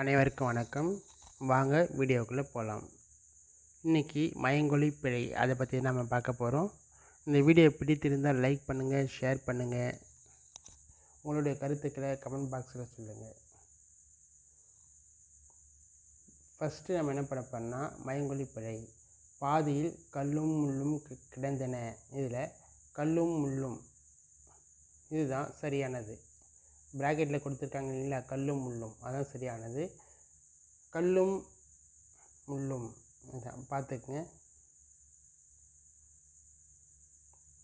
அனைவருக்கும் வணக்கம். வாங்க வீடியோக்குள்ளே போகலாம் இன்றைக்கி மயங்கொழி பிழை. அதை பற்றி நம்ம பார்க்க போகிறோம் இந்த வீடியோ பிடித்திருந்தால் லைக் பண்ணுங்கள் ஷேர் பண்ணுங்கள் உங்களுடைய கருத்துக்களை கமெண்ட் பாக்ஸில் சொல்லுங்கள் ஃபஸ்ட்டு நம்ம என்ன பண்ண போறோம்னா மயங்கொழி பிழை. பாதியில் கல்லும் முள்ளும் கி- கிடந்தன. இதில் கல்லும் முள்ளும். இதுதான் சரியானது. ப்ராக்கெட்டில் கொடுத்துருக்காங்க இல்லைங்களா? கல்லும் முள்ளும். அதான் சரியானது. கல்லும் முள்ளும். இதான் பார்த்துக்குங்க.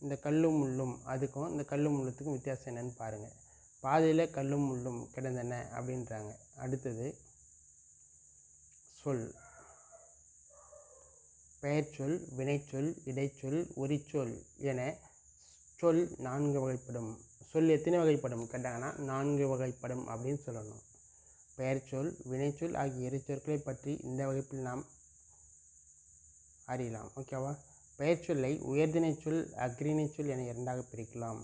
இந்த கல்லும் முள்ளும் அதுக்கும் இந்த கல்லும் முள்ளுத்துக்கும் வித்தியாசம் என்னென்னு பாருங்கள் பாதையில் கல்லும் முள்ளும் கிடந்தன அப்படின்றாங்க. அடுத்தது சொல். பெயர்ச்சொல் வினைச்சொல் இடைச்சொல் உரிச்சொல் என சொல் நான்கு வகைப்படும். சொல் எத்தனை வகைப்படும் கேட்டாங்கன்னா நான்கு வகைப்படும் அப்படின்னு சொல்லணும். பெயர்ச்சொல் வினைச்சொல் ஆகிய இரு சொற்களை பற்றி இந்த வகுப்பில் நாம் அறியலாம். ஓகேவா பெயர்ச்சொல்லை உயர்திணைச் சொல் சொல் என இரண்டாக பிரிக்கலாம்.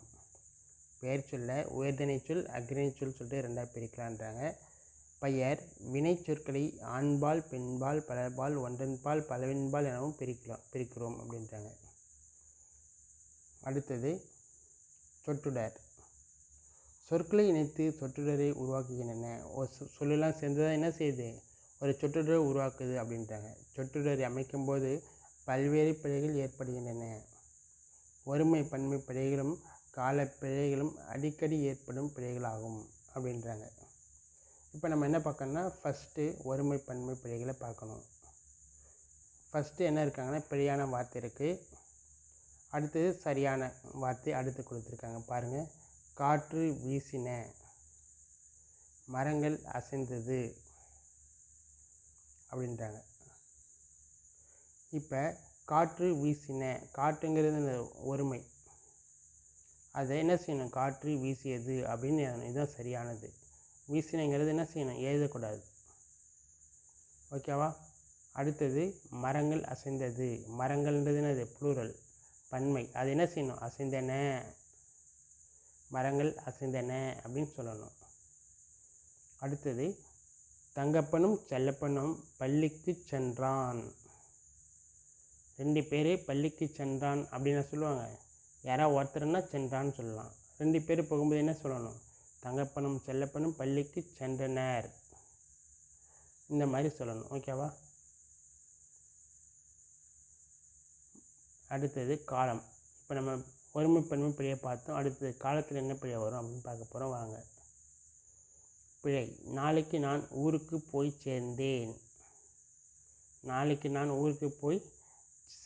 பெயர்ச்சொல்லை உயர்திணைச் சொல் அக்ரிணைச் சொல் சொல்லிட்டு ரெண்டாக பிரிக்கலான்றாங்க. பெயர் வினை சொற்களை ஆண்பால் பெண்பால் பலர்பால் ஒன்றன்பால் பலவின்பால் எனவும் பிரிக்கலாம் பிரிக்கிறோம் அப்படின்றாங்க. அடுத்தது சொற்றொடர். சொற்களை இணைத்து சொற்றொடரை உருவாக்குகின்றன. ஒரு சொ- சொல்லெல்லாம் சேர்ந்ததாக என்ன செய்யுது? ஒரு சொற்றொடரை உருவாக்குது அப்படின்றாங்க. சொற்றொடரை அமைக்கும்போது பல்வேறு பிழைகள் ஏற்படுகின்றன. ஒருமை பன்மை பிழைகளும் கால பிழைகளும் அடிக்கடி ஏற்படும் பிழைகளாகும் அப்படின்றாங்க. இப்போ நம்ம என்ன பார்க்கணும்னா ஃபஸ்ட்டு ஒருமை பன்மை பிழைகளை பார்க்கணும். ஃபஸ்ட்டு என்ன இருக்காங்கன்னா பிழையான வார்த்தை இருக்குது அடுத்தது சரியான வார்த்தை அடுத்து கொடுத்துருக்காங்க. பாருங்கள் காற்று வீசின. மரங்கள் அசைந்தது. அப்படின்றாங்க. இப்போ காற்று வீசின காற்றுங்கிறது ஒருமை. அதை என்ன செய்யணும்? காற்று வீசியது அப்படின்னு இதுதான் சரியானது. வீசினங்கிறது என்ன செய்யணும்? எழுதக்கூடாது. ஓகேவா? அடுத்தது மரங்கள் அசைந்தது. மரங்கள்ன்றது என்னது? ப்ளூரல் பன்மை. அது என்ன செய்யணும்? அசைந்தன. மரங்கள் அசைந்தன அப்படின்னு சொல்லணும். அடுத்தது தங்கப்பனும் செல்லப்பனும் பள்ளிக்கு சென்றான். ரெண்டு பேர் பள்ளிக்கு சென்றான் அப்படின்னு சொல்லுவாங்க? யாராவது ஒருத்தர்னா சென்றான்னு சொல்லலாம். ரெண்டு பேர் போகும்போது என்ன சொல்லணும்? தங்கப்பனும் செல்லப்பனும் பள்ளிக்கு சென்றனர். இந்த மாதிரி சொல்லணும். ஓகேவா அடுத்தது காலம். இப்போ நம்ம ஒருமை பிழையை பார்த்தோம் அடுத்தது காலத்தில் என்ன பிழை வரும் அப்படின்னு பார்க்க போகிறோம் வாங்க. பிழை. நாளைக்கு நான் ஊருக்கு போய் சேர்ந்தேன். நாளைக்கு நான் ஊருக்கு போய்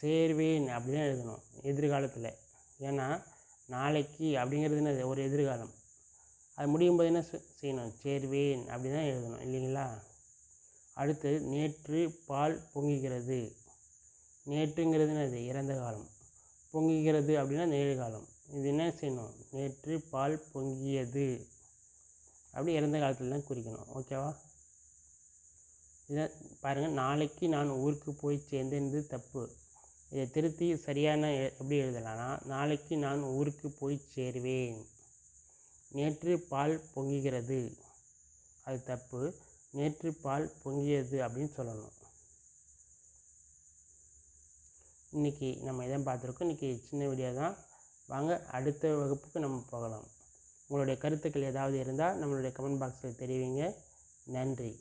சேர்வேன் அப்படி தான் எழுதணும் எதிர்காலத்தில். ஏன்னா நாளைக்கு அப்படிங்கிறது என்ன ஒரு எதிர்காலம். அது முடியும் போது என்ன செ- செய்யணும்? சேர்வேன் அப்படி தான் எழுதணும். இல்லைங்களா? அடுத்தது நேற்று பால் பொங்குகிறது. நேற்றுங்கிறது என்னது? இறந்த காலம். பொங்குகிறது அப்படின்னா நிகழ்காலம் இது என்ன செய்யணும்? நேற்று பால் பொங்கியது. அப்படி இறந்த காலத்தில் தான் குறிக்கணும். ஓகேவா இதை பாருங்கள் நாளைக்கு நான் ஊருக்கு போய் சேர்ந்தேன்றது தப்பு. இதை திருத்தி சரியான எ- எப்படி எழுதலாம்னா நாளைக்கு நான் ஊருக்கு போய் சேருவேன். நேற்று பால் பொங்குகிறது. அது தப்பு. நேற்று பால் பொங்கியது அப்படின்னு சொல்லணும். இன்றைக்கி நம்ம இதை பார்த்துருக்கோம்? இன்றைக்கி சின்ன வீடியோ தான். வாங்க அடுத்த வகுப்புக்கு நம்ம போகலாம். உங்களுடைய கருத்துக்கள் ஏதாவது இருந்தால் நம்மளுடைய கமெண்ட் பாக்ஸில் தெரிவிங்க. நன்றி.